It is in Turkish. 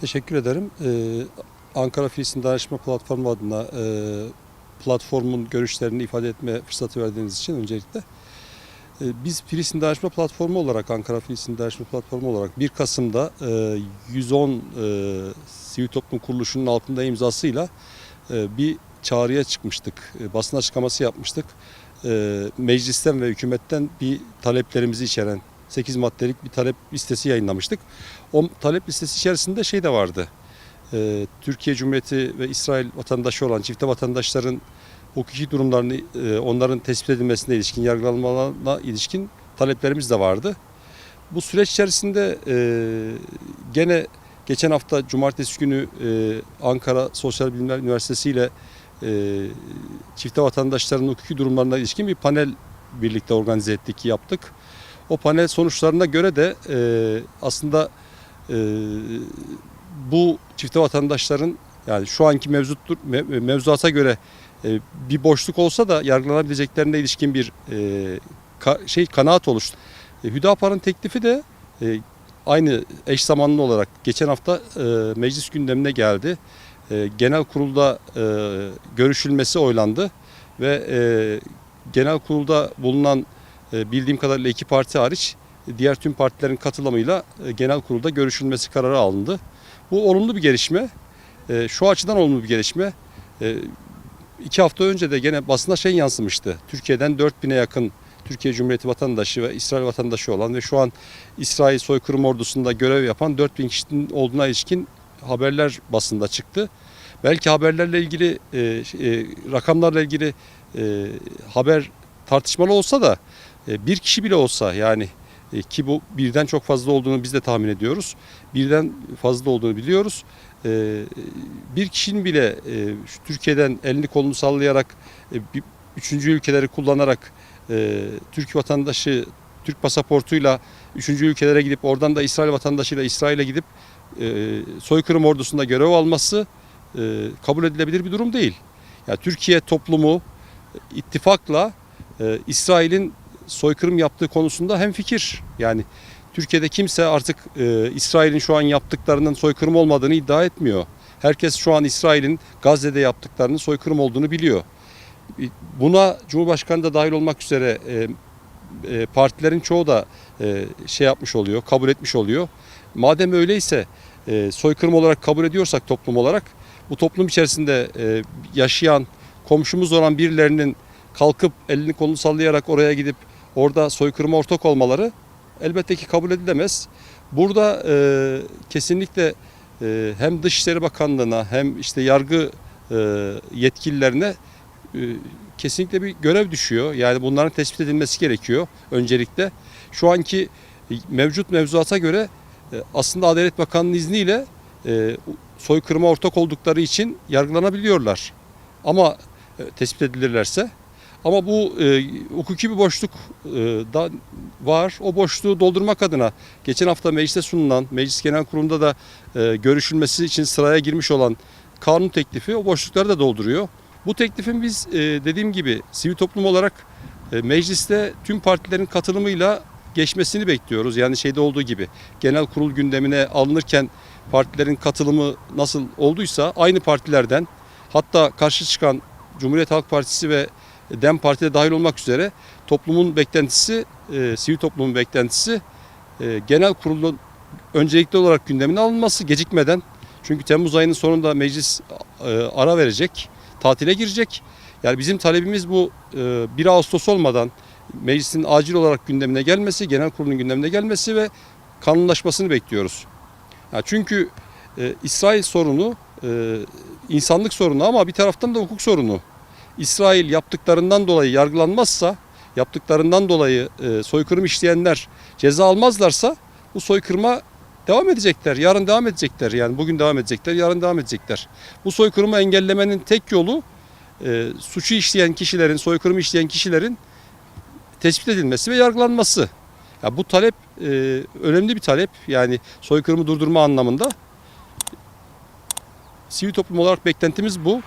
Teşekkür ederim. Ee, Ankara Filistin Dayanışma Platformu adına e, platformun görüşlerini ifade etme fırsatı verdiğiniz için öncelikle. e, biz Filistin Dayanışma Platformu olarak, Ankara Filistin Dayanışma Platformu olarak 1 Kasım'da e, 110 e, sivil toplum kuruluşunun altında imzasıyla e, bir çağrıya çıkmıştık. E, basın açıklaması yapmıştık. E, meclisten ve hükümetten bir taleplerimizi içeren 8 maddelik bir talep listesi yayınlamıştık. O talep listesi içerisinde şey de vardı. Ee, Türkiye Cumhuriyeti ve İsrail vatandaşı olan çifte vatandaşların hukuki durumlarını e, onların tespit edilmesine ilişkin, yargılanmalarına ilişkin taleplerimiz de vardı. Bu süreç içerisinde e, gene geçen hafta cumartesi günü e, Ankara Sosyal Bilimler Üniversitesi ile e, çifte vatandaşların hukuki durumlarına ilişkin bir panel birlikte organize ettik, yaptık. O panel sonuçlarına göre de e, aslında e, bu çifte vatandaşların yani şu anki mevcut me- mevzuata göre e, bir boşluk olsa da yargılanabileceklerine ilişkin bir e, ka- şey kanaat oluştu. E, Hüdapar'ın teklifi de e, aynı eş zamanlı olarak geçen hafta e, meclis gündemine geldi. E, genel kurulda e, görüşülmesi oylandı ve e, genel kurulda bulunan e, bildiğim kadarıyla iki parti hariç e, diğer tüm partilerin katılımıyla e, genel kurulda görüşülmesi kararı alındı. Bu olumlu bir gelişme. E, Şu açıdan olumlu bir gelişme. E, İki hafta önce de gene basına şey yansımıştı. Türkiye'den 4000'e yakın Türkiye Cumhuriyeti vatandaşı ve İsrail vatandaşı olan ve şu an İsrail soykırım ordusunda görev yapan 4000 kişinin olduğuna ilişkin haberler basında çıktı. Belki haberlerle ilgili, e, e, rakamlarla ilgili e, haber tartışmalı olsa da e, bir kişi bile olsa yani e, ki bu birden çok fazla olduğunu biz de tahmin ediyoruz. Birden fazla olduğunu biliyoruz. E, bir kişinin bile e, Türkiye'den elini kolunu sallayarak e, üçüncü ülkeleri kullanarak e, Türk vatandaşı Türk pasaportuyla üçüncü ülkelere gidip oradan da İsrail vatandaşıyla İsrail'e gidip e, soykırım ordusunda görev alması e, kabul edilebilir bir durum değil. Yani Türkiye toplumu e, ittifakla e, İsrail'in soykırım yaptığı konusunda hem fikir. Yani Türkiye'de kimse artık e, İsrail'in şu an yaptıklarının soykırım olmadığını iddia etmiyor. Herkes şu an İsrail'in Gazze'de yaptıklarının soykırım olduğunu biliyor. Buna Cumhurbaşkanı da dahil olmak üzere e, e, partilerin çoğu da e, şey yapmış oluyor, kabul etmiş oluyor. Madem öyleyse e, soykırım olarak kabul ediyorsak toplum olarak bu toplum içerisinde e, yaşayan komşumuz olan birilerinin kalkıp elini kolunu sallayarak oraya gidip orada soykırıma ortak olmaları elbette ki kabul edilemez. Burada e, kesinlikle e, hem Dışişleri Bakanlığı'na hem işte yargı e, yetkililerine e, kesinlikle bir görev düşüyor. Yani bunların tespit edilmesi gerekiyor öncelikle. Şu anki mevcut mevzuata göre e, aslında Adalet Bakanı'nın izniyle e, soykırıma ortak oldukları için yargılanabiliyorlar. Ama e, tespit edilirlerse ama bu e, hukuki bir boşluk e, da var. O boşluğu doldurmak adına geçen hafta meclise sunulan, Meclis Genel Kurulu'nda da e, görüşülmesi için sıraya girmiş olan kanun teklifi o boşlukları da dolduruyor. Bu teklifin biz e, dediğim gibi sivil toplum olarak e, mecliste tüm partilerin katılımıyla geçmesini bekliyoruz. Yani şeyde olduğu gibi genel kurul gündemine alınırken partilerin katılımı nasıl olduysa aynı partilerden hatta karşı çıkan Cumhuriyet Halk Partisi ve DEM Parti de dahil olmak üzere toplumun beklentisi, e, sivil toplumun beklentisi e, genel kurulun öncelikli olarak gündemine alınması gecikmeden. Çünkü Temmuz ayının sonunda meclis e, ara verecek, tatile girecek. Yani bizim talebimiz bu e, 1 Ağustos olmadan meclisin acil olarak gündemine gelmesi, genel kurulun gündemine gelmesi ve kanunlaşmasını bekliyoruz. Ya çünkü e, İsrail sorunu e, insanlık sorunu ama bir taraftan da hukuk sorunu. İsrail yaptıklarından dolayı yargılanmazsa, yaptıklarından dolayı e, soykırım işleyenler ceza almazlarsa bu soykırıma devam edecekler. Yarın devam edecekler. Yani bugün devam edecekler, yarın devam edecekler. Bu soykırımı engellemenin tek yolu e, suçu işleyen kişilerin, soykırım işleyen kişilerin tespit edilmesi ve yargılanması. Ya bu talep e, önemli bir talep. Yani soykırımı durdurma anlamında. Sivil toplum olarak beklentimiz bu.